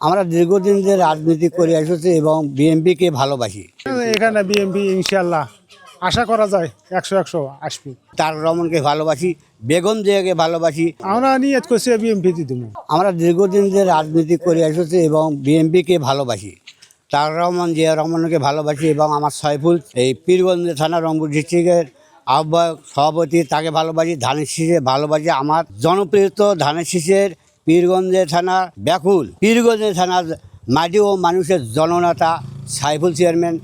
আমরা দীর্ঘদিন যে রাজনীতি করে এসেছি এবং বিএনপিকে ভালোবাসি। এখানে বিএমপি ইনশাল্লাহ আশা করা যায় একশো একশো আসবে। তার রমনকে ভালোবাসি বেগম জিয়াকে ভালোবাসি। আমরা নিয়ত করছি বিএমপি দিব। আমরা দীর্ঘদিন যে রাজনীতি করে এসেছি এবং বিএনপিকে ভালোবাসি তার রহমান জিয়া রহমানকে ভালোবাসি এবং আমার সয়ফুল এই পীরগঞ্জ থানা রংপুর ডিস্ট্রিক্টের আহ্বায়ক সভাপতি তাকে ভালোবাসি ধানের শীষে ভালোবাসি। আমার জনপ্রিয় ধানের শীষের পীরগঞ্জে থানার ব্যাকুল। পীরগঞ্জে থানার মাটি ও মানুষের জননেতা সাইফুল চেয়ারম্যান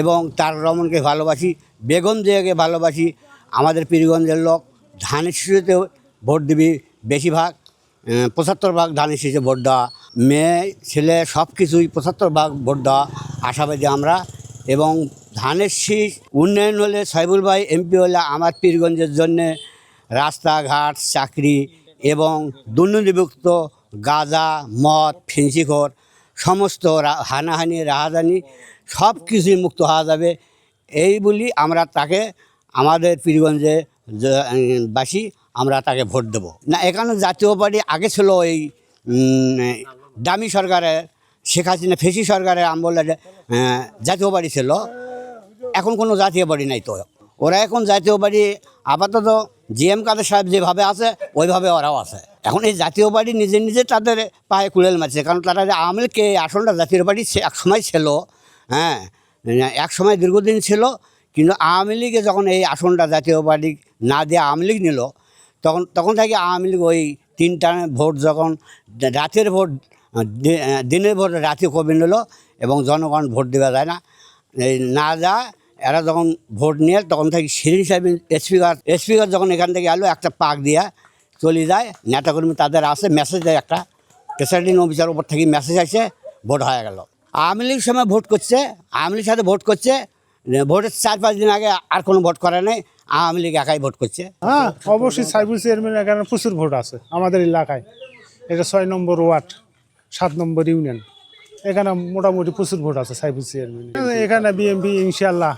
এবং তার রমনকে ভালোবাসি, বেগম জিয়াকে ভালোবাসি। আমাদের পীরগঞ্জের লোক ধানের শীষেতে ভোট দিবি বেশিরভাগ পঁচাত্তর ভাগ ধানের শীষে ভোট দেওয়া মেয়ে, ছেলে সব কিছুই পঁচাত্তর ভাগ ভোট দেওয়া আশাবাদী আমরা এবং ধানের শীষ উন্নয়ন হলে সাইবুল ভাই এমপি হলে আমার পীরগঞ্জের জন্যে রাস্তাঘাট, চাকরি এবং দুর্নীতিভুক্ত গাঁজা মদ ফেন্সিখোর সমস্ত হানাহানি রাহাজানি সব কিছুই মুক্ত হওয়া যাবে। এই বলি আমরা তাকে আমাদের পীরগঞ্জে বাসী আমরা তাকে ভোট দেব। না এখানে জাতীয় পার্টি আগে ছিল উম, দামি সরকারের শেখ হাসিনা ফেসি সরকারের আমলে জাতীয় পার্টি ছিল। এখন কোনো জাতীয় বাড়ি নাই তো। ওরা এখন জাতীয় বাড়ি আপাতত জি এম কাদের সাহেব যেভাবে আছে, ওইভাবে ওরাও আছে। এখন এই জাতীয় বাড়ি নিজে নিজে তাদের পায়ে কুড়েল মারছে, কারণ তারা যে আওয়ামী লীগকে আসনটা জাতীয় সে এক সময় ছিল হ্যাঁ এক সময় দীর্ঘদিন ছিল, কিন্তু আওয়ামী লীগে যখন এই আসনটা জাতীয় পার্টি না দিয়ে আওয়ামী লীগ নিল, তখন তখন থেকে আওয়ামী লীগ ওই তিনটা ভোট যখন রাতের ভোট দিনের ভোট রাতে কমে নিল এবং জনগণ ভোট দেওয়া যায় না। এই না যা এরা যখন ভোট নিয়ে তখন থেকে শিরিন সাহেব স্পিকার স্পিকার যখন এখান থেকে আলো একটা পাক দিয়া চলে যায়। নেতাকর্মী তাদের আসে মেসেজ দেয় একটা। প্রেসিডেন্ট অফিসার ওপর থেকে মেসেজ আসে, ভোট হয়ে গেল। আওয়ামী লীগ সময় ভোট করছে, আওয়ামী লীগের সাথে ভোট করছে। ভোটের চার পাঁচ দিন আগে আর কোনো ভোট করে নেই, আওয়ামী লীগ একাই ভোট করছে। হ্যাঁ অবশ্যই সাইবুল চেয়ারম্যান এখানে প্রচুর ভোট আছে আমাদের এলাকায়। এটা ছয় নম্বর ওয়ার্ড, সাত নম্বর ইউনিয়ন। এখানে মোটামুটি প্রচুর ভোট আছে সাইবুল চেয়ারম্যান এখানে বিএমপি ইনশাল্লাহ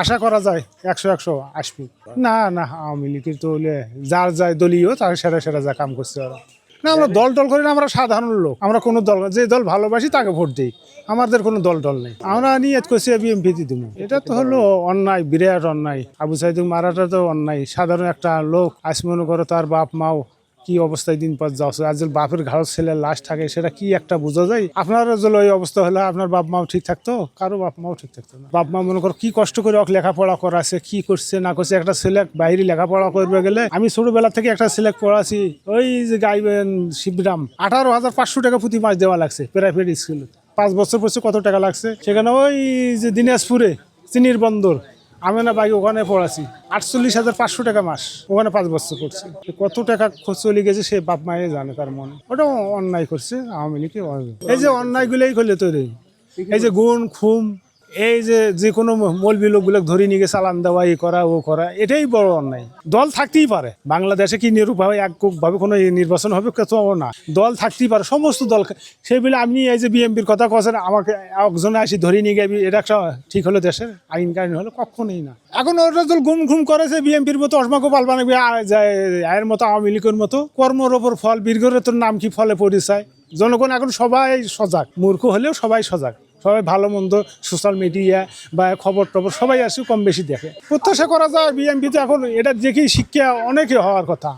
আশা করা যায় একশো একশো আসবে। না না, আওয়ামী লীগের তো হলে যার যায় দলীয়, তার সেরা সেরা যা কাম করছে ওরা। না, আমরা দল টল করি না, আমরা সাধারণ লোক। আমরা কোনো দল, যে দল ভালোবাসি তাকে ভোট দিই। আমাদের কোনো দল টল নেই। আমরা নিয়ত করছি বিএমপি দিব এটা তো হলো অন্যায়, বিরাট অন্যায়। আবু সাইদ মারাটা তো অন্যায়। সাধারণ একটা লোক, আজ মনে করো তার বাপ মাও কি অবস্থায় দিন পর যাচ্ছে আজ যদি বাপের ঘাড় ছেলে লাশ থাকে, সেটা কি একটা বোঝা যায়? আপনার যদি ওই অবস্থা হলে আপনার বাপ মাও ঠিক থাকতো? কারও বাপ মাও ঠিক থাকতো না। বাপ মা মনে করো কি কষ্ট করে ওকে লেখাপড়া করাছে, কি করছে, না করছে, একটা ছেলে বাইরে লেখাপড়া করবে গেলে আমি ছোটবেলা থেকে একটা ছেলে পড়াছি, ওই যে গাইবেন শিবরাম, আঠারো হাজার পাঁচশো টাকা প্রতি মাস দেওয়া লাগছে প্রাইভেট স্কুলে। পাঁচ বছর পড়ছে কত টাকা লাগছে? সেখানে ওই যে দিনাজপুরে, চিনির বন্দর আমি না ওখানে পড়াছি। আটচল্লিশ হাজার পাঁচশো টাকা মাস। ওখানে পাঁচ বছর করছে। কত টাকা চলে গেছে সে বাপ মায়ে জানে তার মনে। ওটা অন্যায় করছে আওয়ামী লীগে এই যে অন্যায়গুলোই করলে তৈরি এই যে গুণ, খুম এই যে যে কোনো মলবি লোকগুলো ধরে নিয়ে চালান দেওয়া এই করা, ও করা, এটাই বড় অন্যায়। দল থাকতেই পারে। বাংলাদেশে কি নিরূপভাবে একভাবে কোনো নির্বাচন হবে কেউ না। দল থাকতেই পারে, সমস্ত দল সেই বলে আপনি এই যে বিএমপির কথা কছেন, আমাকে একজনে আসি ধরে নিয়ে গেবি এটা একটা ঠিক হলো দেশের, আইন কাহিনী হলো কখনোই না। এখন ওটা দল গুম ঘুম করেছে বিএমপির মতো, অসমাকে পাল বানাবি আয়ের মতো আওয়ামী লীগের মতো, কর্মর ওপর ফল, বীরগরের তোর নাম কি ফলে পরিচয় জনগণ এখন সবাই সজাগ, মূর্খ হলেও সবাই সজাগ। সবাই ভালো, মন্দ, সোশ্যাল মিডিয়া বা খবর টবর সবাই আসে, কম বেশি দেখে। প্রত্যাশা করা যায় বিএমপি তো এখন এটা দেখেই শিক্ষা অনেকে হওয়ার কথা।